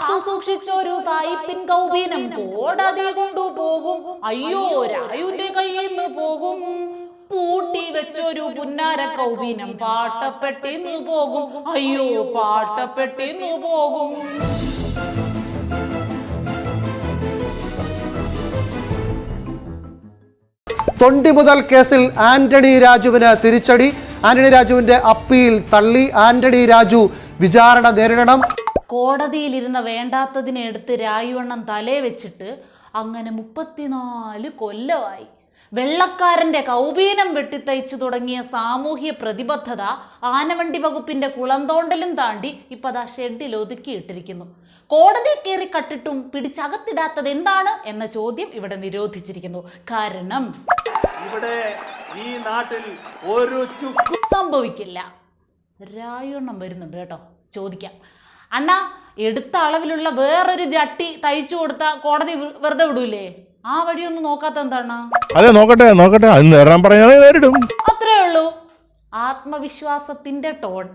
കാത്തു സൂക്ഷിച്ചൊരു സായിപ്പിൻ കൗബീനം കോടതി കൊണ്ടുപോകും. അയ്യോ രായുന്റെ കയ്യിൽ നിന്ന് പോകും. പൂട്ടി വെച്ചൊരു പുന്നാര കൗബീനം പാട്ടപ്പെട്ടിന്നു പോകും. അയ്യോ പാട്ടപ്പെട്ടിന്നു പോകും. തൊണ്ടി മുതൽ കേസിൽ ആന്റണി രാജുവിന് തിരിച്ചടി. ആന്റണി രാജുവിന്റെ അപ്പീൽ തള്ളി. ആന്റണി രാജു വിചാരണ നേരിടണം. കോടതിയിലിരുന്ന വേണ്ടാത്തതിനെ എടുത്ത് രായുവണ്ണം തലേ വെച്ചിട്ട് അങ്ങനെ മുപ്പത്തിനാല് കൊല്ലമായി. വെള്ളക്കാരന്റെ കൗപീനം വെട്ടിത്തയ്ച്ചു തുടങ്ങിയ സാമൂഹ്യ പ്രതിബദ്ധത ആനവണ്ടി വകുപ്പിന്റെ കുളന്തോണ്ടലും താണ്ടി ഇപ്പതാ ഷെഡിൽ ഒതുക്കിയിട്ടിരിക്കുന്നു. കോടതി കയറി കട്ടിട്ടും പിടിച്ചകത്തിടാത്തത് എന്താണ് എന്ന ചോദ്യം ഇവിടെ നിരോധിച്ചിരിക്കുന്നു. കാരണം ഇവിടെ ഈ നാട്ടിൽ ഒരു സംഭവിക്കില്ല. രായണ്ണം വരുന്നുണ്ട് കേട്ടോ. ചോദിക്കാം. അണ്ണാ എടുത്ത അളവിലുള്ള വേറൊരു ജട്ടി തയ്ച്ചു കൊടുത്ത കോടതി വെറുതെ വിടൂലേ? ആ വഴിയൊന്നും നോക്കാത്ത എന്താണ്? അതെ നോക്കട്ടെ നോക്കട്ടെ. അത് നേരാൻ പറഞ്ഞാൽ നേരിടും. അത്രേ ഉള്ളൂ. ആത്മവിശ്വാസത്തിന്റെ ടോൺ.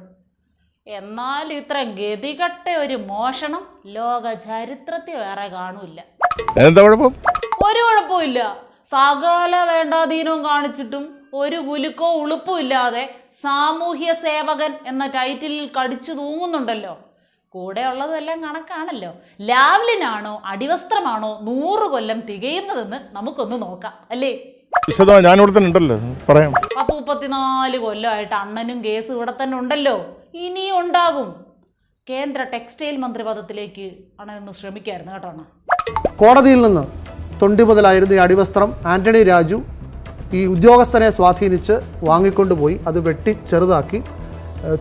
എന്നാൽ ഇത്ര ഗതികെട്ട ഒരു മോഷണം ലോക ചരിത്രത്തിൽ വേറെ കാണൂല ഒരു കുഴപ്പം? ഒരു കുഴപ്പമില്ല സകല വേണ്ടാധീനവും കാണിച്ചിട്ടും ഒരു കുലുക്കോ ഉളുപ്പും ഇല്ലാതെ സാമൂഹ്യ സേവകൻ എന്ന ടൈറ്റിലിൽ കടിച്ചു തൂങ്ങുന്നുണ്ടല്ലോ. കൂടെ ഉള്ളതും എല്ലാം കണക്കാണല്ലോ. ലാവ്ലിനാണോ അടിവസ്ത്രമാണോ നൂറ് കൊല്ലം തികയുന്നതെന്ന് നമുക്കൊന്ന് നോക്കാം അല്ലേ? ഞാൻ ഇവിടെ തന്നെ ഉണ്ടല്ലോ. പറയാം. പത്ത് മുപ്പത്തിനാല് കൊല്ലമായിട്ട് അണ്ണനും കേസ് ഇവിടെ തന്നെ ഉണ്ടല്ലോ. ഇനിയും ഉണ്ടാകും. കേന്ദ്ര ടെക്സ്റ്റൈൽ മന്ത്രിപദത്തിലേക്ക് അണ്ണനൊന്ന് ശ്രമിക്കായിരുന്നു കേട്ടോ അണ്ണ. കോടതിയിൽ നിന്ന് തൊണ്ടി മുതലായിരുന്ന ഈ അടിവസ്ത്രം ആന്റണി രാജു ഈ ഉദ്യോഗസ്ഥനെ സ്വാധീനിച്ച് വാങ്ങിക്കൊണ്ടുപോയി. അത് വെട്ടി ചെറുതാക്കി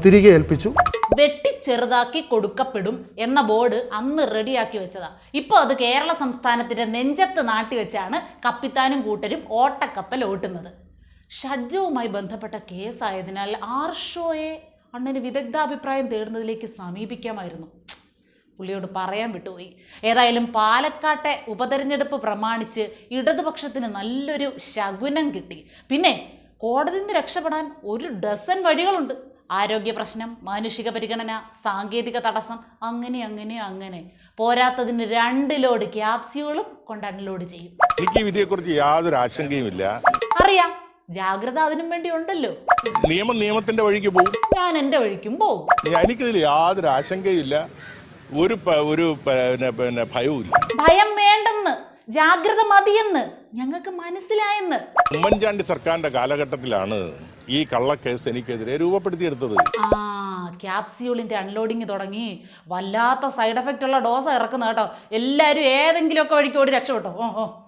തിരികെ ഏൽപ്പിച്ചു. വെട്ടിച്ചെറുതാക്കി കൊടുക്കപ്പെടും എന്ന ബോർഡ് അന്ന് റെഡിയാക്കി വെച്ചതാണ് ഇപ്പോൾ അത് കേരള സംസ്ഥാനത്തിന്റെ നെഞ്ചത്ത് നാട്ടി വെച്ചാണ് കപ്പിത്താനും കൂട്ടരും ഓട്ടക്കപ്പൽ ഓട്ടുന്നത്. ഷഡ്ജവുമായി ബന്ധപ്പെട്ട കേസായതിനാൽ ആർഷോയെ അണ്ണന് വിദഗ്ധാഭിപ്രായം തേടുന്നതിലേക്ക് സമീപിക്കാമായിരുന്നു. പുള്ളിയോട് പറയാൻ വിട്ടുപോയി. ഏതായാലും പാലക്കാട്ടെ ഉപതെരഞ്ഞെടുപ്പ് പ്രമാണിച്ച് ഇടതുപക്ഷത്തിന് നല്ലൊരു ശകുനം കിട്ടി. പിന്നെ കോടതി നിന്ന് രക്ഷപ്പെടാൻ ഒരു ഡസൻ വഴികളുണ്ട്. ആരോഗ്യ പ്രശ്നം മാനുഷിക പരിഗണന സാങ്കേതിക തടസ്സം അങ്ങനെ അങ്ങനെ അങ്ങനെ. പോരാത്തതിന് രണ്ട് ലോഡ് ക്യാപ്സ്യൂളും കൊണ്ട് അൺലോഡ് ചെയ്യും. എനിക്ക് ഈ കുറിച്ച് യാതൊരു ആശങ്കയുമില്ല അറിയാം. ജാഗ്രത അതിനും വേണ്ടി ഉണ്ടല്ലോ. നിയമം നിയമത്തിന്റെ വഴിക്ക് പോകും ഞാൻ എന്റെ വഴിക്കും പോകും എനിക്കിതിൽ യാതൊരു ആശങ്കയും ഇല്ല. ഒരു പ- ഒരു പിന്നെ പിന്നെ ഇല്ല ഭയം ജാഗ്രത മതിയെന്ന് ഞങ്ങൾക്ക് മനസ്സിലായെന്ന്. ഉമ്മൻചാണ്ടി സർക്കാരിന്റെ കാലഘട്ടത്തിലാണ് ഈ കള്ളക്കേസ് എനിക്കെതിരെ രൂപപ്പെടുത്തിയെടുത്തത്. ആ ക്യാപ്സ്യൂളിന്റെ അൺലോഡിങ് തുടങ്ങി വല്ലാത്ത സൈഡ് എഫക്റ്റ് ഉള്ള ഡോസ് ഇറക്കുന്ന കേട്ടോ. എല്ലാവരും ഏതെങ്കിലുമൊക്കെ വഴിക്ക് ഓടി രക്ഷപ്പെട്ടോ. ഓ ഓ.